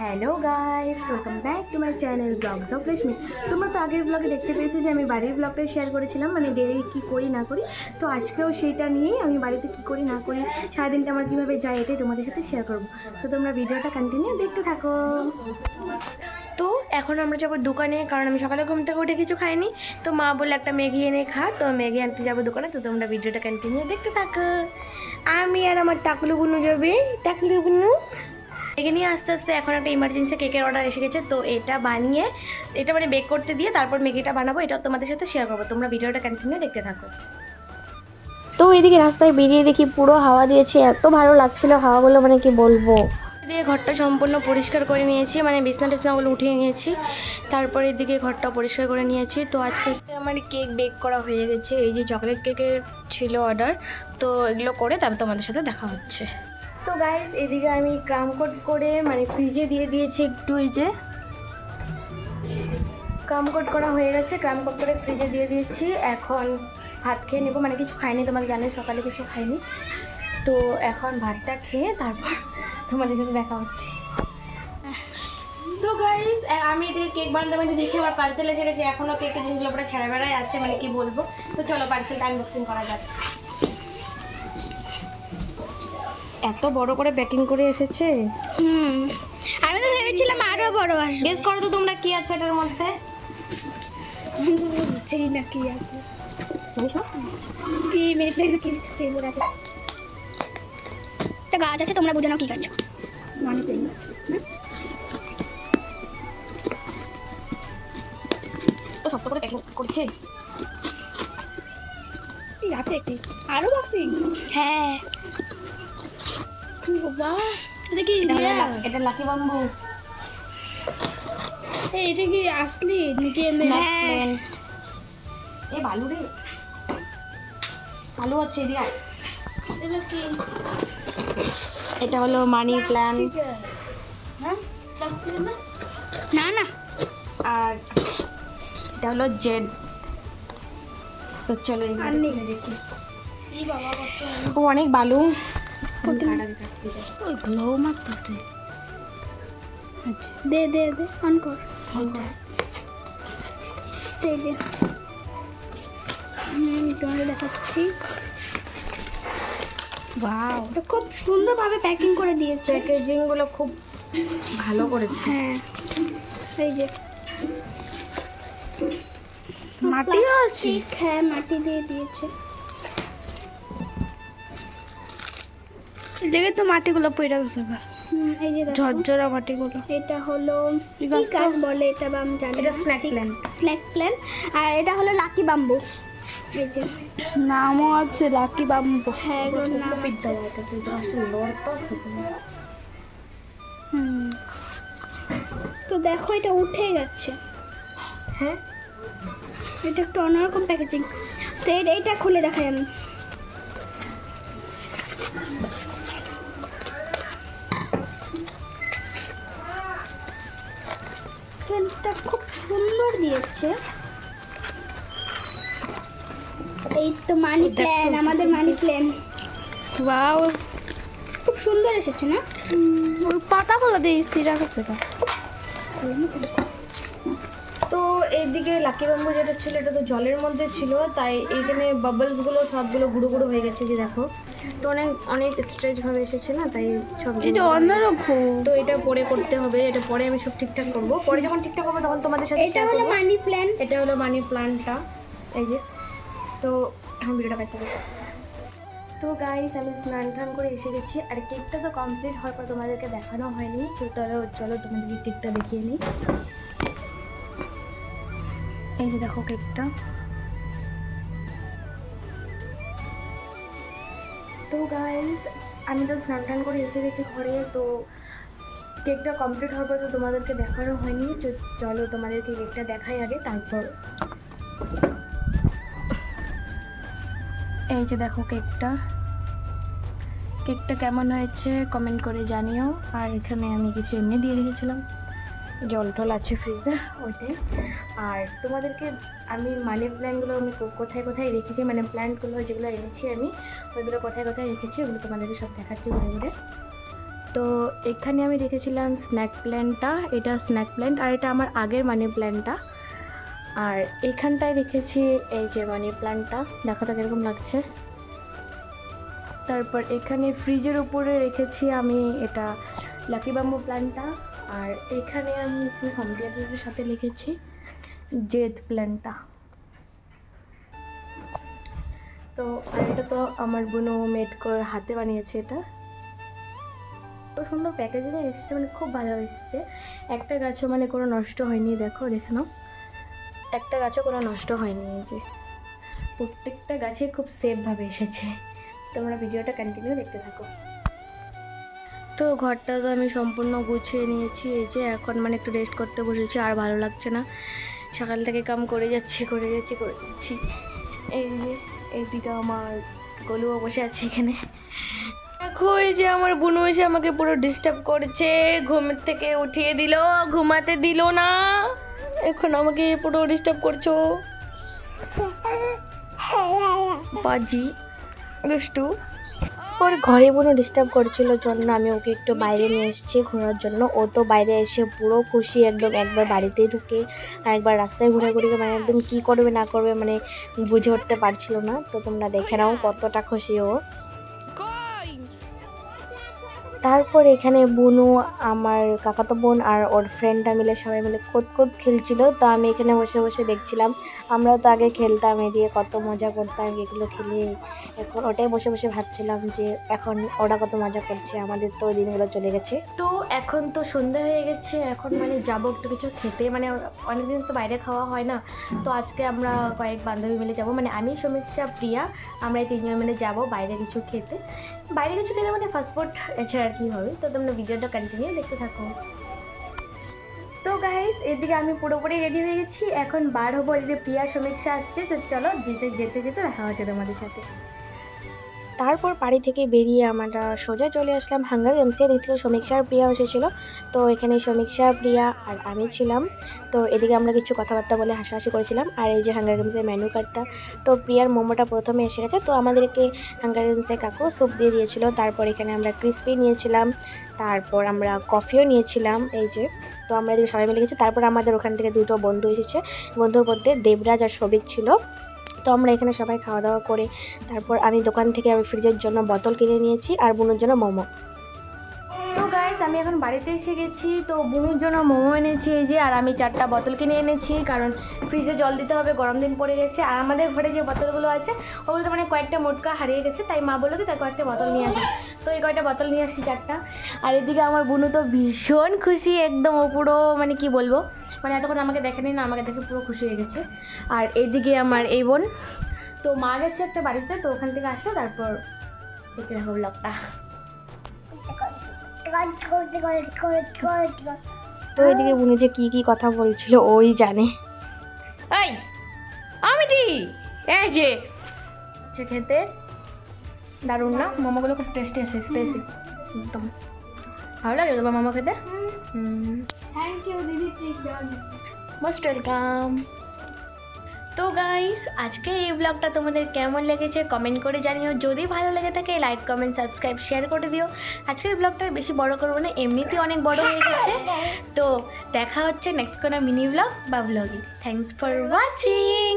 Hello guys welcome back to my channel vlogs of Reshmi তোমরা তো আগের ব্লগে দেখতে পেয়েছ যে আমি বাড়ির ব্লগটাই শেয়ার করেছিলাম মানে ডেলি কী করি, না করি। তো আজকেও সেইটা নিয়েই আমি বাড়িতে কী করি, না করি, সারাদিনটা আমার কীভাবে যায় এটাই তোমাদের সাথে শেয়ার করব। তো তোমরা ভিডিওটা কন্টিনিউ দেখতে থাকো। তো এখন আমরা যাব দোকানে, কারণ আমি সকালে ঘুম থেকে উঠে কিছু খাইনি। তো মা বলে একটা ম্যাগি এনে খা, তো ম্যাগি আনতে যাব দোকানে, তো তোমরা ভিডিওটা কন্টিনিউ দেখতে থাকো। আমি আর আমার টাকলু বুনু যাবে। টাকলু একে নিয়ে আস্তে আস্তে এখন একটা ইমার্জেন্সি কেকের অর্ডার এসে গেছে। তো এটা বানিয়ে এটা মানে বেক করতে দিয়ে তারপর মেগিটা বানাবো এটাও তোমাদের সাথে শেয়ার করব। তোমরা ভিডিওটা কন্টিনিউ দেখতে থাকো। তো এদিকে রাস্তায় বেরিয়ে দেখি পুরো হাওয়া দিয়েছে এত ভালো লাগছিল হাওয়াগুলো মানে কি বলব? দিয়ে ঘরটা সম্পূর্ণ পরিষ্কার করে নিয়েছি মানে বিছনা টিছনাগুলো উঠিয়ে নিয়েছি। তারপরে এদিকে ঘরটা পরিষ্কার করে নিয়েছি। তো আজকে আমার কেক বেক করা হয়ে গেছে এই যে চকলেট কেকের ছিল অর্ডার তো এগুলো করে তারপর তোমাদের সাথে দেখা হচ্ছে। তো গাইস এদিকে আমি ক্রাম কোট করে মানে ফ্রিজে দিয়ে দিয়েছি একটু, এই যে। ক্রাম কোট করা হয়ে গেছে, ক্রাম কোট করে ফ্রিজে দিয়ে দিয়েছি। এখন ভাত খেয়ে নেব মানে কিছু খাইনি তোমাকে জানো সকালে কিছু খাইনি। তো এখন ভাতটা খেয়ে তারপর তোমাদের সাথে দেখা হচ্ছে। তো গাইস আমি এদিকে কেক বানাতে বানাতে দেখি, আমার পার্সেল এসে গেছে। এখনও কেকের জিনিসগুলো পুরো ছেড়া বেড়ায় আছে মানে কি বলব? তো চলো পার্সেলটা আনবক্সিং করা যাক। এত বড় করে প্যাকিং করে এসেছে? হুম আমি তো ভেবেছিলাম আরও বড় আসবে। গেস করো তো তোমরা কি আছে এটার মধ্যে। বুঝছি না কি আছে? কি মেয়ে কি ফ্লেভার আছে একটা গাছ আছে তোমরা বুঝে নাও কি গাছ। মানে পেন গাছ তো শক্ত করে প্যাকিং করছে? আছে একটি। আরও বক্সিং হ্যাঁ। বাবা এটা কি এটা হলো real? লা- এটা লাকি বাম্বু এটা কি আসলি নাকি এমনি স্ন্যাক প্ল্যান্ট এ বালু রে আলু আছে এদিকে এটা কি এটা হলো মানি প্ল্যান্ট না না আর এটা হলো জেড তো চলো ও অনেক বালু ওই গ্লো মারতেছে। আচ্ছা দে দে দে অন কর। আচ্ছা। দে দে। আমি তোমাকে দেখাচ্ছি। ওয়াও এটা খুব সুন্দরভাবে প্যাকিং করে দিয়েছে। প্যাকেজিংগুলো খুব ভালো করেছে। হ্যাঁ। এই যে। মাটিও আছে। হ্যাঁ মাটি দিয়ে দিয়েছে। দেখে তো মাটিগুলো পড়ে গেছে এই যে ঝরঝরা মাটিগুলো। এটা হলো কি গাছ বলে এটা বা আমি জানি এটা snake plant। স্ন্যাক প্ল্যান আর এটা হলো লাকি বাম্বু। এই যে। নামও আছে লাকি বাম্বু। হ্যাঁ এগুলোর নাম আছে। বিদ্যালয় এটা কিন্তু আসলে লড়তো আছে হুম। তো দেখো এটা উঠে গেছে। হ্যাঁ? এটা একটু অন্যরকম প্যাকেজিং তো এটা এটা খুলে দেখাই আমি। পেনটা খুব সুন্দর দিয়েছে। এই তো মানি প্ল্যান আমাদের মানি প্ল্যান ওয়াও খুব সুন্দর এসেছে না? ওই পাতাগুলো দিয়ে স্থির রাখছে তো। এইদিকে লাকি বাম্বু যেটা ছিল এটা তো জলের মধ্যে ছিল তাই এখানে বাবলসগুলো সবগুলো গুঁড়ো গুঁড়ো হয়ে গেছে যে দেখো। তো অনেক অনেক স্ট্রেচ ভাবে এসেছে না তাই সব এটা অন্যরকম। তো এটা পরে করতে হবে এটা পরে আমি সব ঠিকঠাক করব। পরে যখন ঠিকঠাক করব তখন তোমাদের সাথে এটা হলো মানি প্ল্যান এটা হলো মানি প্লান্টটা এই যে। তো এখন ভিডিওটা কাটতে হবে তো গাইস আমি স্নান টান করে এসে গেছি আর কেকটা তো কমপ্লিট হওয়ার পর তোমাদেরকে দেখানো হয়নি। তো চলো চলো তোমাদেরকে কেকটা দেখিয়ে নিই। এই যে দেখো কেকটা তো গাইজ আমি তো স্নান টান করে এসে গেছি ঘরে, তো কেকটা কমপ্লিট হওয়ার পর তো তোমাদেরকে দেখানো হয়নি। চলো তোমাদেরকে কেকটা দেখাই আগে, তারপর। এই যে দেখো কেকটা কেকটা কেমন হয়েছে কমেন্ট করে জানিও। আর এখানে আমি কিছু এমনি দিয়ে রেখেছিলাম। জল টল আছে ফ্রিজে ওইটাই। আর তোমাদেরকে আমি মানি প্ল্যান্টগুলো আমি কোথায় কোথায় রেখেছি মানে প্ল্যান্টগুলো যেগুলো এনেছি আমি, ওইগুলো কোথায় কোথায় রেখেছি, ওগুলো তোমাদেরকে সব দেখাচ্ছি ঘুরে ঘুরে। তো এখানে আমি রেখেছিলাম স্ন্যাক প্ল্যান্টটা এটা স্ন্যাক প্ল্যান্ট আর এটা আমার আগের মানি প্ল্যান্টটা আর এখানটায় রেখেছি এই যে মানি প্ল্যান্টটা দেখা তো কীরকম লাগছে। তারপর এখানে ফ্রিজের উপরে রেখেছি আমি এটা লাকি বাম্বু প্ল্যান্টটা আর এখানে আমি হোম থিয়েটারের সাথে লিখেছি জেদ প্ল্যানটা। তো, আর এটা তো আমার বোনও মেড করে হাতে বানিয়েছে এটা। তো সুন্দর প্যাকেজিং এসেছে মানে খুব ভালো এসেছে। একটা গাছও মানে কোনো নষ্ট হয়নি, দেখো, দেখে নাও। একটা গাছও কোনো নষ্ট হয়নি যে। প্রত্যেকটা গাছে খুব সেফভাবে এসেছে। তোমরা ভিডিওটা কন্টিনিউ দেখতে থাকো। তো ঘরটা তো আমি সম্পূর্ণ গুছিয়ে নিয়েছি এই যে এখন মানে একটু রেস্ট করতে বসেছি আর ভালো লাগছে না। সকাল থেকে কাম করে যাচ্ছি করে যাচ্ছি করে যাচ্ছি। এই যে এইদিকে আমার গলুও বসে আছে এখানে। দেখো এই যে আমার বুনু এসে আমাকে পুরো ডিস্টার্ব করেছে ঘুমের থেকে উঠিয়ে দিল ঘুমাতে দিল না। এখন আমাকে পুরো ডিস্টার্ব করছ। বাজি দুষ্টু। ওর ঘরে বোনো ডিস্টার্ব করছিল জন্য আমি ওকে একটু বাইরে নিয়ে এসেছি ঘোরার জন্য। ও তো বাইরে এসে পুরো খুশি, একদম একবার বাড়িতে ঢুকে, আর একবার রাস্তায় ঘুরে ঘুরে মানে একদম কী করবে, না করবে মানে বুঝে উঠতে পারছিল না। তো তোমরা দেখে নাও কতটা খুশি ও। তারপর এখানে বুনু, আমার কাকাতো বোন আর ওর ফ্রেন্ডটা মিলে সবাই মিলে কোদ কোদ খেলছিল। তো আমি এখানে বসে বসে দেখছিলাম আমরাও তো আগে খেলতাম, এদিকে কত মজা করতাম, এগুলো খেলে এখন ওটাই বসে বসে ভাবছিলাম যে এখন ওরা কত মজা করছে, আমাদের তো ওই দিনগুলো চলে গেছে। তো এখন তো সন্ধ্যা হয়ে গেছে, এখন মানে যাব একটু কিছু খেতে মানে অনেকদিন তো বাইরে খাওয়া হয় না। তো আজকে আমরা কয়েক বান্ধবী মিলে যাব মানে আমি সমীক্ষা প্রিয়া, আমরা এই তিনজন মিলে যাব বাইরে কিছু খেতে। বাইরে কিছু খেতে মানে ফাস্টফুড এছাড়া আর কি হবে, তো তোমরা ভিডিওটা কন্টিনিউ দেখতে থাকো। এদিকে আমি পুরোপুরি রেডি হয়ে গেছি। এখন বার হব, এদিকে প্রিয়া সমীক্ষা আসছে। চলো যেতে যেতে যেতে দেখা হচ্ছে তোমাদের সাথে। তারপর বাড়ি থেকে বেরিয়ে আমরা সোজা চলে আসলাম হাঙ্গার গেমসে এদিক থেকে প্রিয়া এসেছিল তো এখানে সমীক্ষা প্রিয়া আর আমি ছিলাম। তো এদিকে আমরা কিছু কথাবার্তা বলে হাসাহাসি করেছিলাম। আর এই যে হাঙ্গার গেমসের মেনু কার্ডটা তো প্রিয়ার মোমোটা প্রথমে এসে গেছে। তো আমাদেরকে হাঙ্গার গেমসের কাকু স্যুপ দিয়ে দিয়েছিল। তারপর এখানে আমরা ক্রিসপি নিয়েছিলাম। তারপর আমরা কফিও নিয়েছিলাম। এই যে, তো আমরা এদিকে সবাই মিলে গেছি। তারপর আমাদের ওখান থেকে দুটো বন্ধু এসেছে। বন্ধুর মধ্যে দেবরাজ আর সবিক ছিল। তো আমরা এখানে সবাই খাওয়া দাওয়া করে তারপর আমি দোকান থেকে আমি ফ্রিজের জন্য বোতল কিনে নিয়েছি আর বোনের জন্য মোমো। আমি এখন বাড়িতে এসে গেছি, তো বুনুর জন্য মোমো এনেছি এই যে, আর আমি চারটা বোতল কিনে এনেছি, কারণ ফ্রিজে জল দিতে হবে, গরম দিন পড়ে গেছে। আর আমাদের ঘরে যে বোতলগুলো আছে ওগুলো তো মানে কয়েকটা মোটকা হারিয়ে গেছে, তাই মা বলল কি তাই কয়েকটা বোতল নিয়ে আসি তো এই কয়েকটা বোতল নিয়ে আসছি, চারটা। আর এদিকে আমার বুনু তো ভীষণ খুশি, একদম ও পুরো মানে কি বলব মানে এতক্ষণ আমাকে দেখেনি না, আমাকে দেখে পুরো খুশি হয়ে গেছে। আর এইদিকে আমার এই বোন, তো মা গেছে একটা বাড়িতে, তো ওখান থেকে আসলে, তারপর দেখে রাখো ব্লগটা তো এদিকে বুনু যে কি কি কথা বলছিল ওই জানে। এই আমি দি। এই যে হচ্ছে খেতে। দারুণ না? মোমোগুলো খুব টেস্টি আছে স্পেসি একদম। ভালো লাগে তোমার মোমো খেতে? থ্যাংক ইউ দিদি মোস্ট ওয়েলকাম তো গাইস আজকে এই ব্লগটা তোমাদের কেমন লেগেছে কমেন্ট করে জানিও। যদি ভালো লেগে থাকে লাইক কমেন্ট সাবস্ক্রাইব শেয়ার করে দিও। আজকের ব্লগটা বেশি বড় করব না এমনিতেই অনেক বড় হয়ে গেছে। তো দেখা হচ্ছে নেক্সট কোনো মিনি ব্লগ বা ব্লগে থ্যাংকস ফর ওয়াচিং